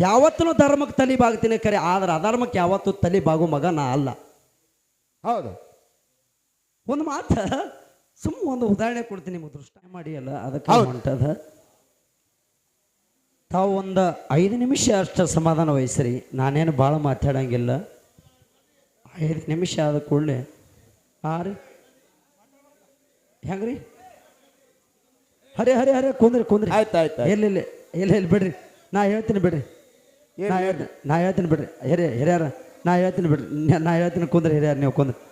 ಯಾವತ್ತೂ ಧರ್ಮಕ್ಕೆ ತಲೆ ಬಾಗ್ತೀನಿ ಕರೆ ಆದ್ರೆ ಅಧರ್ಮಕ್ಕೆ ಯಾವತ್ತೂ ತಲೆ ಬಾಗು ಮಗ ನಾ ಅಲ್ಲ. ಹೌದು. ಒಂದು ಮಾತು ಸುಮ್ಮ ಒಂದು ಉದಾಹರಣೆ ಕೊಡ್ತೀನಿ ನಿಮಗೆ ದೃಷ್ಟ ಮಾಡಿ ಅಲ್ಲ ಅದಕ್ಕೆ. ಹೊಂಟದ ತಾವು ಒಂದು ಐದು ನಿಮಿಷ ಅಷ್ಟು ಸಮಾಧಾನ ವಹಿಸ್ರಿ ನಾನೇನು ಭಾಳ ಮಾತಾಡಂಗಿಲ್ಲ. ಐದು ನಿಮಿಷ ಆದ ಕೂಡಲೇ ಹಾಂ ರೀ. ಹೆಂಗ್ರಿ? ಹರಿ ಹರಿ ಹರಿ ಕುಂದ್ರಿ ಕುಂದ್ರಿ. ಆಯ್ತು ಆಯ್ತು ಎಲ್ಲಿ ಇಲ್ಲ ಎಲ್ಲಿ ಇಲ್ಲ ಬಿಡ್ರಿ. ನಾ ಹೇಳ್ತೀನಿ ಬಿಡ್ರಿ. ನಾ ಹೇಳ್ತೀನಿ ನಾ ಹೇಳ್ತೀನಿ ಬಿಡ್ರಿ. ಹಿರಿಯ ಹಿರಿಯರ ನಾ ಹೇಳ್ತೀನಿ ಬಿಡ್ರಿ. ನ- ಹೇಳ್ತೀನಿ ಕುಂದ್ರಿ ಹಿರಿಯರ ನೀವು ಕುಂದ್ರಿ.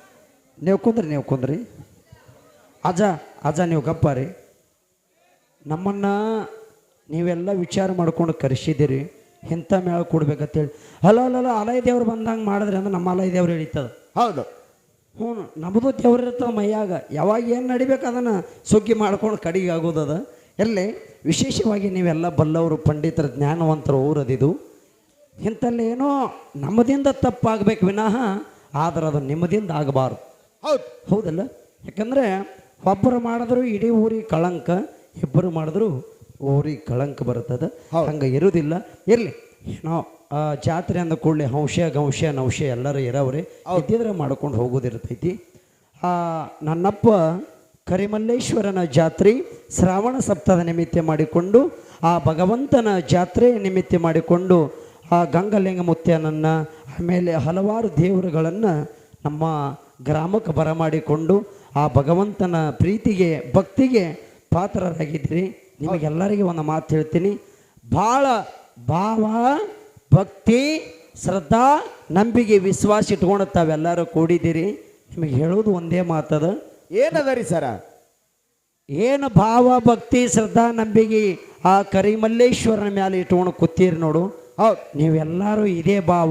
ನೀವು ಕುಂದ್ರಿ ನೀವು ಕುಂದ್ರಿ. ಅಜ್ಜ ಅಜ್ಜ ನೀವು ಗಪ್ಪ ರೀ. ನಮ್ಮನ್ನು ನೀವೆಲ್ಲ ವಿಚಾರ ಮಾಡ್ಕೊಂಡು ಕರೆಸಿದ್ದೀರಿ. ಇಂಥ ಮೇಳ ಕೊಡ್ಬೇಕಂತೇಳಿ. ಅಲ್ಲ ಅಲ್ಲ ಅಲ್ಲ ಅಲೈ ದೇವ್ರು ಬಂದಂಗೆ ಮಾಡಿದ್ರೆ ಅಂದ್ರೆ ನಮ್ಮ ಅಲಯ ದೇವ್ರು ಹಿಡಿತದ. ಹೌದು. ಹ್ಞೂ ನಮ್ಮದು ದೇವ್ರು ಇರ್ತದೆ ಮೈಯಾಗ. ಯಾವಾಗ ಏನು ನಡಿಬೇಕು ಅದನ್ನು ಸುಗ್ಗಿ ಮಾಡ್ಕೊಂಡು ಕಡಿಗೆ ಆಗೋದದ. ಎಲ್ಲಿ ವಿಶೇಷವಾಗಿ ನೀವೆಲ್ಲ ಬಲ್ಲವರು ಪಂಡಿತರ ಜ್ಞಾನವಂತರು ಊರದಿದು. ಇಂಥಲ್ಲಿ ಏನೋ ನಮ್ಮದಿಂದ ತಪ್ಪಾಗಬೇಕು ವಿನಃ ಆದ್ರೆ ಅದು ನಿಮ್ಮದಿಂದ ಆಗಬಾರ್ದು. ಹೌದು. ಹೌದಲ್ಲ? ಯಾಕಂದರೆ ಒಬ್ಬರು ಮಾಡಿದ್ರು ಇಡೀ ಊರಿಗೆ ಕಳಂಕ ಇಬ್ಬರು ಮಾಡಿದ್ರು ಊರಿಗೆ ಕಳಂಕ ಬರ್ತದೆ ಹೌದು. ಹಂಗೆ ಇರೋದಿಲ್ಲ. ಇರಲಿ. ಏನೋ ಜಾತ್ರೆ ಅಂದ ಕೂಡಲೇ ಹಂಶ ಗಂಶ ನೌಶ ಎಲ್ಲರೂ ಇರೋವ್ರೆ. ಇದ್ದಿದ್ರೆ ಮಾಡ್ಕೊಂಡು ಹೋಗೋದಿರ್ತೈತಿ. ಆ, ನನ್ನಪ್ಪ ಕರಿಮಲ್ಲೇಶ್ವರನ ಜಾತ್ರೆ ಶ್ರಾವಣ ಸಪ್ತದ ನಿಮಿತ್ತ ಮಾಡಿಕೊಂಡು ಆ ಭಗವಂತನ ಜಾತ್ರೆ ನಿಮಿತ್ತ ಮಾಡಿಕೊಂಡು ಆ ಗಂಗಲಿಂಗ ಮುತ್ಯನನ್ನು ಆಮೇಲೆ ಹಲವಾರು ದೇವರುಗಳನ್ನು ನಮ್ಮ ಗ್ರಾಮಕ್ಕೆ ಬರಮಾಡಿಕೊಂಡು ಆ ಭಗವಂತನ ಪ್ರೀತಿಗೆ ಭಕ್ತಿಗೆ ಪಾತ್ರರಾಗಿದ್ದೀರಿ. ನಿಮಗೆಲ್ಲರಿಗೆ ಒಂದು ಮಾತು ಹೇಳ್ತೀನಿ. ಭಾಳ ಭಾವ ಭಕ್ತಿ ಶ್ರದ್ಧಾ ನಂಬಿಕೆ ವಿಶ್ವಾಸ ಇಟ್ಕೊಂಡು ತಾವೆಲ್ಲರೂ ಕೂಡಿದ್ದೀರಿ. ನಿಮಗೆ ಹೇಳೋದು ಒಂದೇ ಮಾತದ. ಏನದ ರೀ ಸರ? ಏನು ಭಾವ ಭಕ್ತಿ ಶ್ರದ್ಧಾ ನಂಬಿಕೆ ಆ ಕರಿಮಲ್ಲೇಶ್ವರನ ಮೇಲೆ ಇಟ್ಕೊಂಡು ಕೂತೀರಿ ನೋಡು. ಹೌದು ನೀವೆಲ್ಲರೂ ಇದೇ ಭಾವ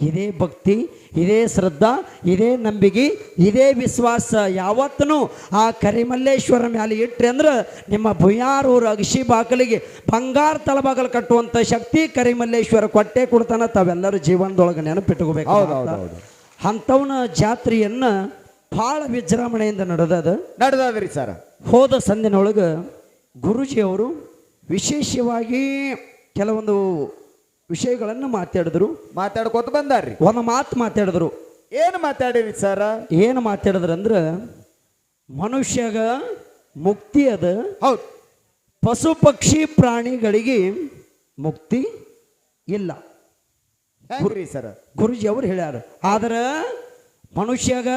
ಇದೇ ಭಕ್ತಿ ಇದೇ ಶ್ರದ್ಧಾ ಇದೇ ನಂಬಿಕೆ ಇದೇ ವಿಶ್ವಾಸ. ಯಾವತ್ತೂ ಆ ಕರಿಮಲ್ಲೇಶ್ವರ ಮ್ಯಾಲೆ ಇಟ್ಟರೆ ಅಂದ್ರೆ ನಿಮ್ಮ ಭುಯಾರೂರು ಅಗಶಿ ಬಾಕಲಿಗೆ ಬಂಗಾರ ತಳಬಾಗಲು ಕಟ್ಟುವಂಥ ಶಕ್ತಿ ಕರಿಮಲ್ಲೇಶ್ವರ ಕೊಟ್ಟೆ ಕೊಡ್ತಾನೆ. ತಾವೆಲ್ಲರೂ ಜೀವನದೊಳಗೆ ನೆನಪಿಟ್ಕೋಬೇಕು ಹೌದು, ಹೌದು, ಹೌದು. ಅಂಥವನ ಜಾತ್ರೆಯನ್ನು ಭಾಳ ವಿಜೃಂಭಣೆಯಿಂದ ನಡೆದದ. ನಡೆದದ್ರಿ ಸರ್. ಹೋದ ಸಂದಿನೊಳಗೆ ಗುರುಜಿಯವರು ವಿಶೇಷವಾಗಿ ಕೆಲವೊಂದು ವಿಷಯಗಳನ್ನು ಮಾತಾಡಿದ್ರು. ಮಾತಾಡ್ಕೊತ ಬಂದಾರ್ರಿ. ಒಂದು ಮಾತು ಮಾತಾಡಿದ್ರು. ಏನು ಮಾತಾಡಿರಿ ಸರ? ಏನು ಮಾತಾಡಿದ್ರು ಅಂದ್ರೆ ಮನುಷ್ಯಗ ಮುಕ್ತಿ ಅದ. ಹೌದು. ಪಶು ಪಕ್ಷಿ ಪ್ರಾಣಿಗಳಿಗೆ ಮುಕ್ತಿ ಇಲ್ಲ. ಗುರು ಸರ? ಗುರುಜಿ ಅವರು ಹೇಳ್ಯಾರ. ಆದ್ರೆ ಮನುಷ್ಯಗ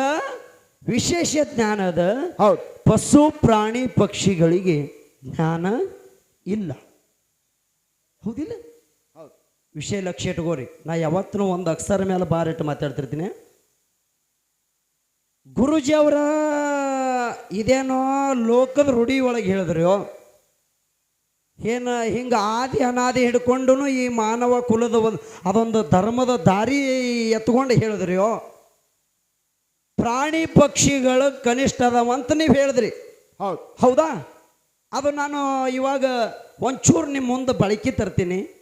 ವಿಶೇಷ ಜ್ಞಾನ ಅದ. ಹೌದು. ಪಶು ಪ್ರಾಣಿ ಪಕ್ಷಿಗಳಿಗೆ ಜ್ಞಾನ ಇಲ್ಲ. ಹೌದಿಲ್ಲ? ಹೌದು ವಿಷಯ ಲಕ್ಷ್ಯ ಇಟ್ಕೋರಿ. ನಾ ಯಾವತ್ತೂ ಒಂದು ಅಕ್ಷರ ಮೇಲೆ ಬಾರಿಟ್ಟು ಮಾತಾಡ್ತಿರ್ತೀನಿ. ಗುರುಜಿ ಅವರ ಇದೇನೋ ಲೋಕದ ರೂಢಿ ಒಳಗೆ ಹೇಳಿದ್ರು. ಏನು ಹಿಂಗೆ ಆದಿ ಅನಾದಿ ಹಿಡ್ಕೊಂಡು ಈ ಮಾನವ ಕುಲದ ಒಂದು ಅದೊಂದು ಧರ್ಮದ ದಾರಿ ಎತ್ಕೊಂಡು ಹೇಳಿದ್ರಿ. ಪ್ರಾಣಿ ಪಕ್ಷಿಗಳು ಕನಿಷ್ಠ ಅದಾವ ಅಂತ ನೀವು ಹೇಳಿದ್ರಿ. ಹೌದು. ಹೌದಾ? ಅದು ನಾನು ಇವಾಗ ಒಂಚೂರು ನಿಮ್ಮ ಮುಂದೆ ಬಳಕೆ ತರ್ತೀನಿ.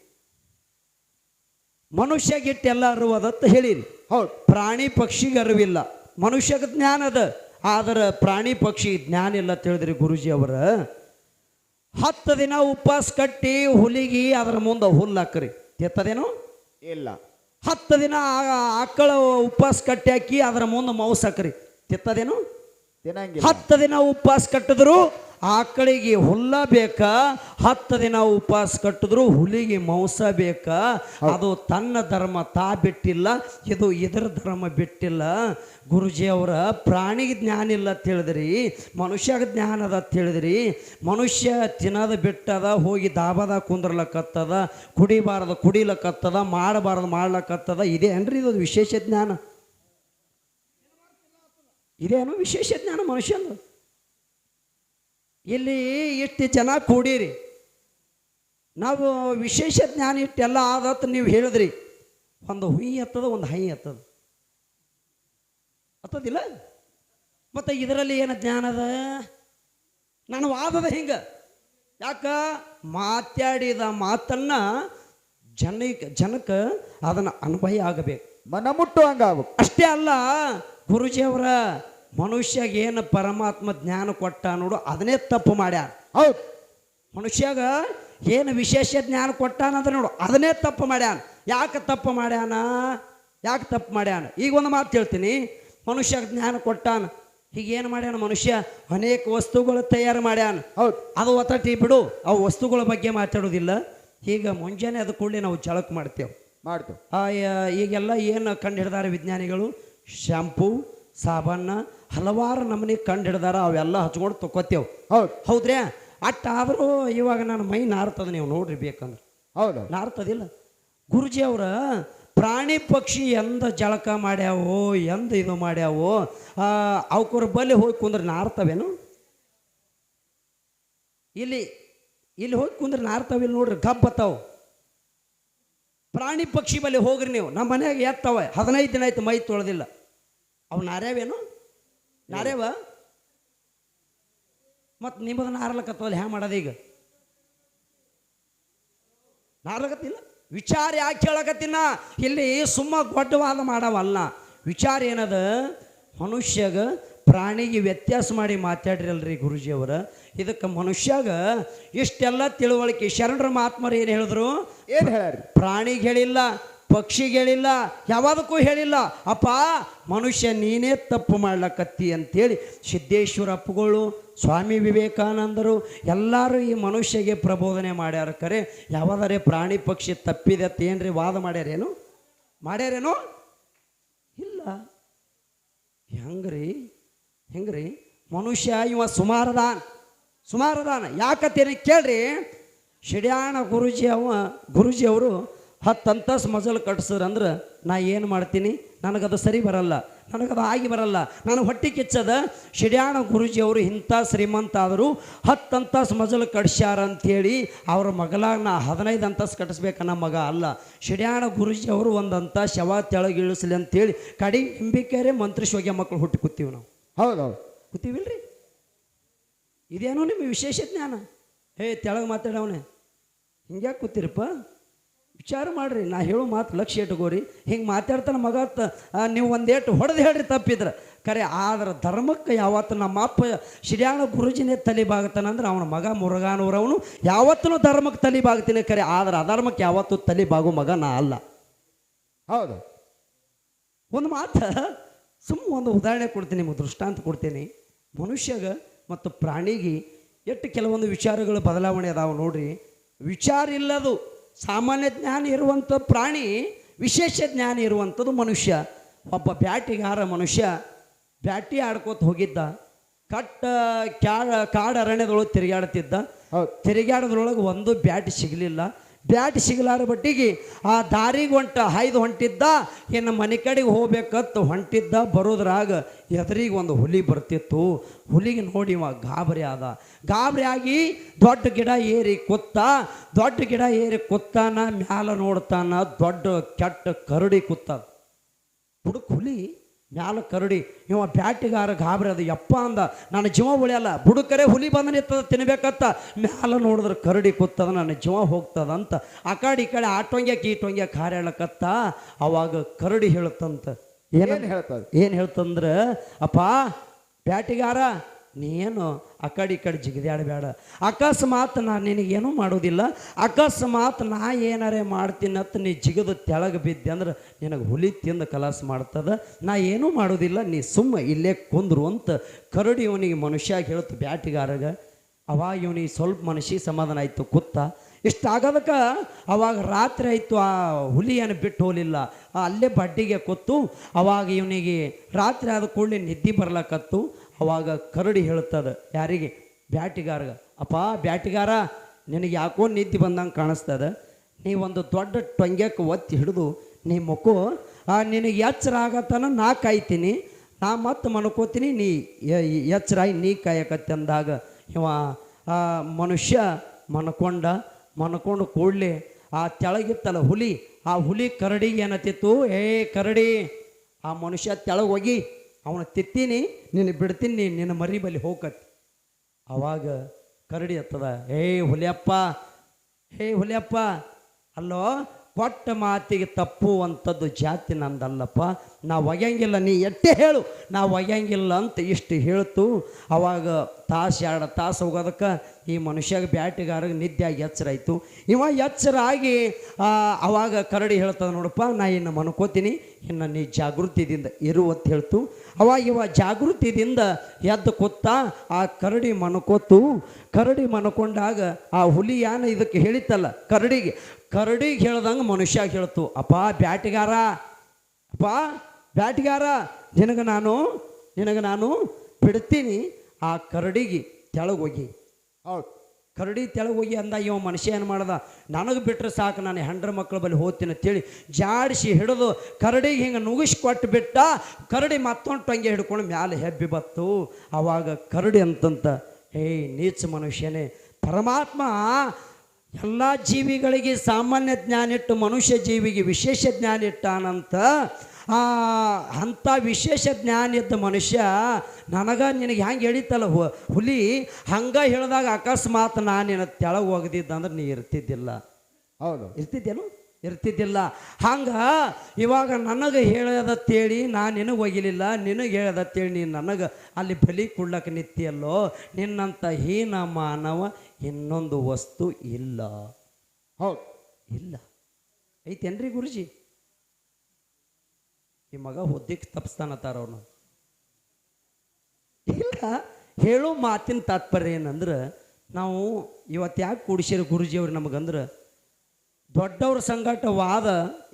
ಮನುಷ್ಯಗಿಟ್ಟೆಲ್ಲ ಅರಿವದತ್ತ ಹೇಳಿರಿ. ಹೌದು. ಪ್ರಾಣಿ ಪಕ್ಷಿಗೆ ಅರಿವಿಲ್ಲ. ಮನುಷ್ಯಗೆ ಜ್ಞಾನ ಅದ. ಆದ್ರೆ ಪ್ರಾಣಿ ಪಕ್ಷಿ ಜ್ಞಾನ ಇಲ್ಲ ತಿಳಿದ್ರಿ ಹೇಳಿದ್ರಿ ಗುರುಜಿ ಅವರ. ಹತ್ತು ದಿನ ಉಪವಾಸ ಕಟ್ಟಿ ಹುಲಿಗಿ ಅದರ ಮುಂದೆ ಹುಲ್ಲು ಹಾಕ್ರಿ. ಎತ್ತದೇನು? ಇಲ್ಲ. ಹತ್ತು ದಿನ ಆಕಳ ಉಪವಾಸ ಕಟ್ಟಿ ಹಾಕಿ ಅದರ ಮುಂದೆ ಮೌಸ್ ಹಾಕ್ರಿ. ತಿತ್ತದೇನು ಹತ್ತು ದಿನ ಉಪವಾಸ ಕಟ್ಟಿದ್ರು ಆಕಳಿಗೆ ಹುಲ್ಲ ಬೇಕಾ? ಹತ್ತು ದಿನ ಉಪವಾಸ ಕಟ್ಟಿದ್ರು ಹುಲಿಗೆ ಮಾಂಸ ಬೇಕಾ? ಅದು ತನ್ನ ಧರ್ಮ ತಾ ಬಿಟ್ಟಿಲ್ಲ ಇದು ಇದರ ಧರ್ಮ ಬಿಟ್ಟಿಲ್ಲ. ಗುರುಜಿ ಅವರ ಪ್ರಾಣಿಗೆ ಜ್ಞಾನ ಇಲ್ಲ ಅಂತ ಹೇಳಿದ್ರಿ ಮನುಷ್ಯಗೆ ಜ್ಞಾನ ಅದ ಅಂತ ಹೇಳಿದ್ರಿ. ಮನುಷ್ಯ ತಿನ್ನೋದು ಬಿಟ್ಟದ ಹೋಗಿ ದಾಬದ ಕುಂದ್ರಲಕ್ಕತ್ತದ ಕುಡಿಬಾರದು ಕುಡಿಲಕ್ಕತ್ತದ ಮಾಡಬಾರದು ಮಾಡ್ಲಕ್ಕತ್ತದ ಇದೇ ಏನ್ರಿ ಇದು ವಿಶೇಷ ಜ್ಞಾನ? ಇದೇನು ವಿಶೇಷ ಜ್ಞಾನ ಮನುಷ್ಯಂದು? ಇಲ್ಲಿ ಇಷ್ಟು ಜನ ಕೂಡಿರಿ? ನಾವು ವಿಶೇಷ ಜ್ಞಾನ ಇಟ್ಟೆಲ್ಲ ಆದತ್ತು ನೀವು ಹೇಳಿದ್ರಿ. ಒಂದು ಹುಯಿ ಹತ್ತದ ಒಂದು ಹೈ ಹತ್ತದ. ಹತ್ತದಿಲ್ಲ? ಮತ್ತು ಇದರಲ್ಲಿ ಏನು ಜ್ಞಾನ ಅದ? ನಾನು ವಾದದ ಹಿಂಗೆ. ಯಾಕ? ಮಾತಾಡಿದ ಮಾತನ್ನು ಜನಕ್ಕೆ ಜನಕ್ಕೆ ಅದನ್ನು ಅನ್ವಯ ಆಗಬೇಕು. ಮನ ಮುಟ್ಟು ಹಂಗಾಗ ಅಷ್ಟೇ ಅಲ್ಲ ಗುರುಜಿಯವರ ಮನುಷ್ಯಗೆ ಏನು ಪರಮಾತ್ಮ ಜ್ಞಾನ ಕೊಟ್ಟ ನೋಡು ಅದನ್ನೇ ತಪ್ಪು ಮಾಡ್ಯಾರ. ಹೌದು. ಮನುಷ್ಯಾಗ ಏನು ವಿಶೇಷ ಜ್ಞಾನ ಕೊಟ್ಟಾನ ಕೊಟ್ಟಾನಂದ್ರೆ ನೋಡು ಅದನ್ನೇ ತಪ್ಪು ಮಾಡ್ಯಾನ. ಯಾಕೆ ತಪ್ಪು ಮಾಡ್ಯಾನ? ಯಾಕೆ ತಪ್ಪು ಮಾಡ್ಯಾನ? ಈಗ ಒಂದು ಮಾತು ಹೇಳ್ತೀನಿ. ಮನುಷ್ಯ ಜ್ಞಾನ ಕೊಟ್ಟಾನ. ಹೀಗೇನು ಮಾಡ್ಯಾನ ಮನುಷ್ಯ? ಅನೇಕ ವಸ್ತುಗಳು ತಯಾರು ಮಾಡ್ಯಾನ. ಹೌದು. ಅದು ಒತ್ತಟಿ ಬಿಡು ಆ ವಸ್ತುಗಳ ಬಗ್ಗೆ ಮಾತಾಡೋದಿಲ್ಲ. ಈಗ ಮುಂಜಾನೆ ಅದು ಕೂಡಲೇ ನಾವು ಜಳಕ ಮಾಡ್ತೇವೆ. ಮಾಡ್ತೇವೆ. ಈಗೆಲ್ಲ ಏನು ಕಂಡು ಹಿಡ್ದಾರೆ ವಿಜ್ಞಾನಿಗಳು? ಶಾಂಪೂ ಸಾಬಣ್ಣ ಹಲವಾರು ನಮ್ಮನೆ ಕಂಡು ಹಿಡ್ದಾರ ಅವೆಲ್ಲ ಹಚ್ಕೊಂಡು ತಗೋತೇವೆ ಹೌದು. ಹೌದ್ರ್ಯಾ? ಅಟ್ಟಾದರೂ ಇವಾಗ ನನ್ನ ಮೈ ನಾರ್ತದ ನೀವು ನೋಡ್ರಿ ಬೇಕಂದ್ರೆ. ಹೌದು. ನಾರ್ತದಿಲ್ಲ. ಗುರುಜಿ ಅವರ ಪ್ರಾಣಿ ಪಕ್ಷಿ ಎಂದ ಜಳಕ ಮಾಡ್ಯಾವೋ ಎಂದ ಇದು ಮಾಡ್ಯಾವೋ ಅವಕ್ರ ಬಲಿ ಹೋಗಿ ಕುಂದ್ರೆ ನಾರ್ತವೇನು? ಇಲ್ಲಿ ಇಲ್ಲಿ ಹೋಗಿ ಕುಂದ್ರೆ ನಾರ್ತವಿಲ್ಲ ನೋಡ್ರಿ ಗಬ್ಬತ್ತಾವು ಪ್ರಾಣಿ ಪಕ್ಷಿ ಬಲಿ ಹೋಗ್ರಿ ನೀವು. ನಮ್ಮ ಮನೆಯಾಗ ಎತ್ತವ. ಹದಿನೈದು ದಿನ ಆಯ್ತು ಮೈ ತೊಳೆದಿಲ್ಲ. ಅವು ನಾರ್ಯಾವೇನು? ನಾರ್ಯಾವ ಮತ್ತು ನಿಮ್ಮದು ನಾರ್ಲಕತ್ತವಲ್ಲ ಹ್ಯಾ ಮಾಡೋದು ಈಗ? ನಾರ್ಲಕತ್ತಿಲ್ಲ? ವಿಚಾರ ಯಾಕೆ ಹೇಳಕತ್ತಿನ? ಇಲ್ಲಿ ಸುಮ್ಮ ಗೊಡ್ಡವಾದ ಮಾಡವಲ್ಲ. ವಿಚಾರ ಏನದ? ಮನುಷ್ಯಗ ಪ್ರಾಣಿಗೆ ವ್ಯತ್ಯಾಸ ಮಾಡಿ ಮಾತಾಡ್ರಿ ಅಲ್ರಿ ಗುರುಜಿಯವರ ಇದಕ್ಕೆ ಮನುಷ್ಯಾಗ ಇಷ್ಟೆಲ್ಲ ತಿಳುವಳಿಕೆ. ಶರಣರ ಮಹಾತ್ಮರು ಏನು ಹೇಳಿದ್ರು? ಏನು ಹೇಳಿ ಪ್ರಾಣಿಗೆ ಹೇಳಿಲ್ಲ ಪಕ್ಷಿಗೆ ಯಾವುದಕ್ಕೂ ಹೇಳಿಲ್ಲ, ಅಪ್ಪ, ಮನುಷ್ಯ ನೀನೇ ತಪ್ಪು ಮಾಡ್ಲಕತ್ತಿ ಅಂತೇಳಿ ಸಿದ್ದೇಶ್ವರ ಅಪ್ಪಗಳು ಸ್ವಾಮಿ ವಿವೇಕಾನಂದರು ಎಲ್ಲರೂ ಈ ಮನುಷ್ಯಗೆ ಪ್ರಬೋಧನೆ ಮಾಡ್ಯಾರ ಕರೆ. ಯಾವಾದರೆ ಪ್ರಾಣಿ ಪಕ್ಷಿ ತಪ್ಪಿದೆ ಅಂತ ಏನ್ರಿ ವಾದ ಮಾಡ್ಯಾರೇನು? ಮಾಡ್ಯಾರೇನು? ಇಲ್ಲ. ಹೆಂಗ್ರಿ? ಹೆಂಗ್ರಿ? ಮನುಷ್ಯ ಇವ ಸುಮಾರದಾನ ಸುಮಾರದಾನ. ಯಾಕತ್ತೀರಿ ಕೇಳ್ರಿ, ಶಿಡ್ಯಾಣ ಗುರುಜಿ ಅವ, ಗುರುಜಿ ಅವರು ಹತ್ತು ಅಂತಸ್ ಮಜಲು ಕಟ್ಸಿದ್ರಂದ್ರೆ ನಾ ಏನು ಮಾಡ್ತೀನಿ? ನನಗದು ಸರಿ ಬರಲ್ಲ. ನನಗದು ಆಗಿ ಬರಲ್ಲ. ನಾನು ಹೊಟ್ಟೆ ಕಿಚ್ಚದ. ಶಿಡ್ಯಾಣ ಗುರುಜಿ ಅವರು ಇಂಥ ಶ್ರೀಮಂತ ಆದರೂ. ಹತ್ತು ಅಂತಸ್ ಮಜಲು ಕಟ್ಸ್ಯಾರ ಅಂಥೇಳಿ ಅವ್ರ ಮಗಲಾಗ ನಾ ಹದಿನೈದು ಅಂತಸ್ ನಮ್ಮ ಮಗ ಅಲ್ಲ. ಶಿಡ್ಯಾಣ ಗುರುಜಿ ಅವರು ಒಂದಂತ ಶವ ತೆಳಗೆ ಇಳಿಸ್ಲಿ ಅಂತೇಳಿ ಕಡಿ ಹಿಂಬಿಕೆರೆ ಶೋಗ್ಯ ಮಕ್ಕಳು ಹುಟ್ಟಿ ಕೂತೀವಿ ನಾವು. ಹೌದು ಹೌದು ಕೂತೀವಿಲ್ರಿ? ಇದೇನೋ ನಿಮ್ಮ ವಿಶೇಷ ಜ್ಞಾನ? ಹೇ ತೆಳಗೆ ಮಾತಾಡವನೇ. ಹಿಂಗ್ಯಾಕೆ ಕೂತಿರಪ್ಪ? ವಿಚಾರ ಮಾಡ್ರಿ ನಾ ಹೇಳೋ ಮಾತು ಲಕ್ಷ್ಯ ಇಟ್ಕೋರಿ. ಹಿಂಗೆ ಮಾತಾಡ್ತಾನೆ ಮಗ ನೀವು ಒಂದೇಟು ಹೊಡೆದು ಹೇಳ್ರಿ ತಪ್ಪಿದ್ರೆ. ಖರೆ ಆದ್ರೆ ಧರ್ಮಕ್ಕೆ ಯಾವತ್ತು ನಮ್ಮ ಅಪ್ಪ ಶ್ರೀಯಾಣ ಗುರುಜಿನೇ ತಲಿಬಾಗ್ತಾನಂದ್ರೆ ಅವನ ಮಗ ಮುರುಗಾನೂರವನು ಯಾವತ್ತೂ ಧರ್ಮಕ್ಕೆ ತಲಿಬಾಗ್ತೀನಿ ಖರೆ ಆದ್ರೆ ಅಧರ್ಮಕ್ಕೆ ಯಾವತ್ತೂ ಬಾಗು ಮಗ ನಾ ಅಲ್ಲ. ಹೌದು. ಒಂದು ಮಾತು ಸುಮ್ಮ ಒಂದು ಉದಾಹರಣೆ ಕೊಡ್ತೀನಿ ನಿಮಗೆ ದೃಷ್ಟಾಂತ ಕೊಡ್ತೀನಿ. ಮನುಷ್ಯಗ ಮತ್ತು ಪ್ರಾಣಿಗೆ ಎಷ್ಟು ಕೆಲವೊಂದು ವಿಚಾರಗಳು ಬದಲಾವಣೆ ಅದಾವೆ ನೋಡ್ರಿ. ವಿಚಾರ ಇಲ್ಲದು. ಸಾಮಾನ್ಯ ಜ್ಞಾನ ಇರುವಂಥ ಪ್ರಾಣಿ ವಿಶೇಷ ಜ್ಞಾನ ಇರುವಂಥದ್ದು ಮನುಷ್ಯ. ಒಬ್ಬ ಬ್ಯಾಟಿಗಾರ ಮನುಷ್ಯ ಬ್ಯಾಟಿ ಆಡ್ಕೋತ ಹೋಗಿದ್ದ. ಕಟ್ಟ ಕ್ಯಾ ಕಾಡು ಅರಣ್ಯದೊಳಗೆ ತಿರುಗಾಡ್ತಿದ್ದ. ತಿರುಗಾಡೋದ್ರೊಳಗೆ ಒಂದು ಬ್ಯಾಟ್ ಸಿಗಲಿಲ್ಲ. ಬ್ಯಾಟ್ ಸಿಗಲಾರ ಬಟ್ಟಿಗೆ, ಆ ದಾರಿಗೆ ಹೊಂಟ ಹಾಯ್ದು ಹೊಂಟಿದ್ದ, ಇನ್ನು ಮನೆ ಕಡೆಗೆ ಹೋಗ್ಬೇಕತ್ತು ಹೊಂಟಿದ್ದ ಬರೋದ್ರಾಗ ಎದುರಿಗೆ ಒಂದು ಹುಲಿ ಬರ್ತಿತ್ತು. ಹುಲಿಗೆ ನೋಡಿ ಇವ ಗಾಬರಿ ಆದ. ಗಾಬರಿ ಆಗಿ ದೊಡ್ಡ ಗಿಡ ಏರಿ ಕುತ್ತ, ದೊಡ್ಡ ಗಿಡ ಏರಿ ಕುತ್ತಾನ, ಮ್ಯಾಲ ನೋಡ್ತಾನ ದೊಡ್ಡ ಕೆಟ್ಟ ಕರಡಿ ಕುತ್ತ ಹುಡುಕ್ ಹುಲಿ ಮ್ಯಾಲ ಕರಡಿ ಇವ ಬ್ಯಾಟಿಗಾರ ಗಾಬರಿ ಅದು ಯಪ್ಪ ಅಂದ ನನ್ನ ಜೀವ ಉಳಿಯಲ್ಲ ಬುಡುಕರೆ ಹುಲಿ ಬಂದ ನಿತ್ತದ ತಿನ್ಬೇಕತ್ತ. ಮ್ಯಾಲ ನೋಡಿದ್ರೆ ಕರಡಿ ಕೂತದ ನನ್ನ ಜೀವ ಹೋಗ್ತದ ಅಂತ. ಆ ಕಡೆ ಈ ಕಡೆ ಆಟೊಂಗ್ಯಾಕ ಈಟೊಂಗ್ಯಾಕ ಹೇಳಕತ್ತ. ಅವಾಗ ಕರಡಿ ಹೇಳುತ್ತಂತ. ಏನೇನು ಏನ್ ಹೇಳ್ತದ? ಏನು ಹೇಳ್ತಂದ್ರೆ ಅಪ್ಪ ಬ್ಯಾಟಿಗಾರ ನೀನು ಆ ಕಡೆ ಈ ಕಡೆ ಜಿಗಿದಾಡಬೇಡ. ಅಕಸ್ಮಾತ್ ನಾನು ನಿನಗೇನೂ ಮಾಡೋದಿಲ್ಲ. ಅಕಸ್ಮಾತ್ ನಾ ಏನಾರೇ ಅಂತ ನೀ ಜಿಗಿದು ತೆಳಗೆ ಬಿದ್ದೆ ಅಂದ್ರೆ ನಿನಗೆ ಹುಲಿ ತಿಂದು ಕಲಾಸ ಮಾಡ್ತದ. ನಾ ಏನೂ ಮಾಡೋದಿಲ್ಲ. ನೀ ಸುಮ್ಮ ಇಲ್ಲೇ ಕುಂದ್ರು ಅಂತ ಕರಡಿ ಇವನಿಗೆ ಮನುಷ್ಯಾಗಿ ಹೇಳ್ತು ಬ್ಯಾಟಿಗಾರಗ ಅವಾಗ ಇವನಿಗೆ ಸ್ವಲ್ಪ ಮನುಷ್ಯ ಸಮಾಧಾನ ಆಯಿತು ಕುತ್ತ ಇಷ್ಟ ಆಗೋದಕ್ಕೆ ಅವಾಗ ರಾತ್ರಿ ಆಯಿತು, ಆ ಹುಲಿಯನ್ನು ಬಿಟ್ಟು ಹೋಗಲಿಲ್ಲ ಅಲ್ಲೇ ಬಡ್ಡಿಗೆ ಕೊತ್ತು ಅವಾಗ ಇವನಿಗೆ ರಾತ್ರಿ ಆದ ಕೂಡಲೇ ನಿದ್ದೆ ಬರ್ಲಕತ್ತು. ಅವಾಗ ಕರಡಿ ಹೇಳ್ತದ ಯಾರಿಗೆ? ಬ್ಯಾಟಿಗಾರಗ. ಅಪ್ಪ, ಬ್ಯಾಟಿಗಾರ, ನಿನಗೆ ಯಾಕೋ ನಿದ್ದೆ ಬಂದಂಗೆ ಕಾಣಿಸ್ತದ? ನೀ ಒಂದು ದೊಡ್ಡ ಟೊಂಗ್ಯಕ್ಕೆ ಒತ್ತಿ ಹಿಡಿದು, ನೀ ಮಕ್ಕೋ, ಆ, ನಿನಗೆ ಎಚ್ಚರ ಆಗತನ ನಾ ಕಾಯ್ತೀನಿ. ನಾ ಮತ್ತೆ ಮನ್ಕೋತೀನಿ, ನೀ ಎಚ್ಚರಾಗಿ ನೀ ಕಾಯಕತ್ತೆ ಅಂದಾಗ ಇವ, ಆ, ಮನುಷ್ಯ ಮನ್ಕೊಂಡ, ಮನ್ಕೊಂಡು ಕೂಡಲೇ ಆ ತೆಳಗಿತ್ತಲ್ಲ ಹುಲಿ, ಆ ಹುಲಿ ಕರಡಿಗೆ ಏನತ್ತಿತ್ತು? ಏ ಕರಡಿ, ಆ ಮನುಷ್ಯ ತೆಳಗೆ ಹೋಗಿ ಅವನ ತಿತ್ತೀನಿ ನಿನ್ನ ಬಿಡ್ತೀನಿ ನೀನು ನಿನ್ನ ಮರಿ ಬಲಿ ಹೋಗತ್ತೆ ಅವಾಗ ಕರಡಿ ಹತ್ತದ ಹೇ ಹುಲಿಯಪ್ಪ ಹೇ ಹುಲಿಯಪ್ಪ, ಅಲ್ಲೋ, ಕೊಟ್ಟ ಮಾತಿಗೆ ತಪ್ಪುವಂಥದ್ದು ಜಾತಿ ನಂದಲ್ಲಪ್ಪ ನಾ ಒಗ್ಯಂಗಿಲ್ಲ ನೀ ಎಟ್ಟೆ ಹೇಳು. ನಾ ಒಗ್ಯಂಗಿಲ್ಲ ಅಂತ ಇಷ್ಟು ಹೇಳ್ತು. ಅವಾಗ ತಾಸು, ಎರಡು ತಾಸು ಹೋಗೋದಕ್ಕೆ ಈ ಮನುಷ್ಯಾಗ ಬ್ಯಾಟಿಗಾರಗೆ ನಿದ್ದೆಯಾಗಿ ಎಚ್ಚರ ಆಯಿತು. ಇವ ಎಚ್ಚರ ಆಗಿ ಅವಾಗ ಕರಡಿ ಹೇಳ್ತದೆ ನೋಡಪ್ಪ, ನಾ ಇನ್ನು ಮನ್ಕೋತೀನಿ, ಇನ್ನು ನೀ ಜಾಗೃತಿದಿಂದ ಇರು ಅಂತ ಹೇಳ್ತು. ಅವಾಗ ಇವ ಜಾಗೃತಿದಿಂದ ಎದ್ದು ಕೂತ ಆ ಕರಡಿ ಮನ್ಕೋತು. ಕರಡಿ ಮನ್ಕೊಂಡಾಗ ಆ ಹುಲಿ ಯಾನ ಇದಕ್ಕೆ ಹೇಳಿತ್ತಲ್ಲ, ಕರಡಿಗೆ. ಕರಡಿಗೆ ಹೇಳ್ದಂಗೆ ಮನುಷ್ಯಾಗ ಹೇಳ್ತು, ಅಪ್ಪ, ಬ್ಯಾಟಿಗಾರ, ಅಪ್ಪ ಬ್ಯಾಟಿಗಾರ ನಿನಗೆ ನಾನು ನಿನಗೆ ನಾನು ಬಿಡ್ತೀನಿ. ಆ ಕರಡಿಗೆ ತೆಳಗೋಗಿ ಹೌದು. ಕರಡಿ ತೆಳಗೋಗಿ ಅಂದ ಇವ ಮನುಷ್ಯ ಏನು ಮಾಡ್ದ? ನನಗೆ ಬಿಟ್ಟರೆ ಸಾಕು ನಾನು ಹೆಂಡ್ರ ಮಕ್ಕಳ ಬಳಿ ಹೋಗ್ತೀನಿ ಅಂತೇಳಿ ಜಾಡಿಸಿ ಹಿಡಿದು ಕರಡಿಗೆ ಹಿಂಗೆ ನುಗ್ಗಿಸ್ಕೊಟ್ಟು ಬಿಟ್ಟ ಕರಡಿ ಮತ್ತೊಂದು ಟೊಂಗೆ ಹಿಡ್ಕೊಂಡು ಮ್ಯಾಲೆ ಹೆಬ್ಬಿ ಬತ್ತು. ಆವಾಗ ಕರಡಿ ಅಂತಂತ ಹೇ ನೀಚ ಮನುಷ್ಯನೇ ಪರಮಾತ್ಮ ಎಲ್ಲ ಜೀವಿಗಳಿಗೆ ಸಾಮಾನ್ಯ ಜ್ಞಾನ ಇಟ್ಟು ಮನುಷ್ಯ ಜೀವಿಗೆ ವಿಶೇಷ ಜ್ಞಾನ ಇಟ್ಟಾನಂತ ಅಂಥ ವಿಶೇಷ ಜ್ಞಾನ ಇದ್ದ ಮನುಷ್ಯ ನನಗೆ ನಿನಗೆ ಹೆಂಗೆ ಹೇಳಿತ್ತಲ್ಲ ಹು- ಹುಲಿ ಹಂಗೆ ಹೇಳಿದಾಗ ಅಕಸ್ಮಾತ್ ನಾನು ನಿನ್ನ ತೆಳಗೆ ಒಗ್ದಿದ್ದಂದ್ರೆ ನೀ ಇರ್ತಿದ್ದಿಲ್ಲ. ಹೌದು. ಇರ್ತಿದ್ದೇನು ಇರ್ತಿದ್ದಿಲ್ಲ. ಹಂಗೆ ಇವಾಗ ನನಗೆ ಹೇಳದತ್ತೇಳಿ ನಾನು ನಿನಗೆ ಒಗಿಲಿಲ್ಲ ನಿನಗೆ ಹೇಳದತ್ತೇಳಿ ನೀನು ನನಗೆ ಅಲ್ಲಿ ಬಲಿ ಕೊಡ್ಲಕ್ಕೆ ನಿತ್ತಿಯಲ್ಲೋ ನಿನ್ನಂಥ ಹೀನ ಮಾನವ ಇನ್ನೊಂದು ವಸ್ತು ಇಲ್ಲ. ಹೌದು. ಇಲ್ಲ. ಐತೇನ್ರಿ ಗುರುಜಿ? ಈ ಮಗ ಹುದ್ದಿಗೆ ತಪ್ಪಿಸ್ತಾನತ್ತಾರ ಅವನು. ಇಲ್ಲ, ಹೇಳೋ ಮಾತಿನ ತಾತ್ಪರ್ಯ ಏನಂದ್ರೆ, ನಾವು ಇವತ್ತು ಯಾಕೆ ಕೂಡಿಸಿರು ಗುರುಜಿಯವ್ರು ನಮಗಂದ್ರೆ, ದೊಡ್ಡವ್ರ ಸಂಗಾಟ ವಾದ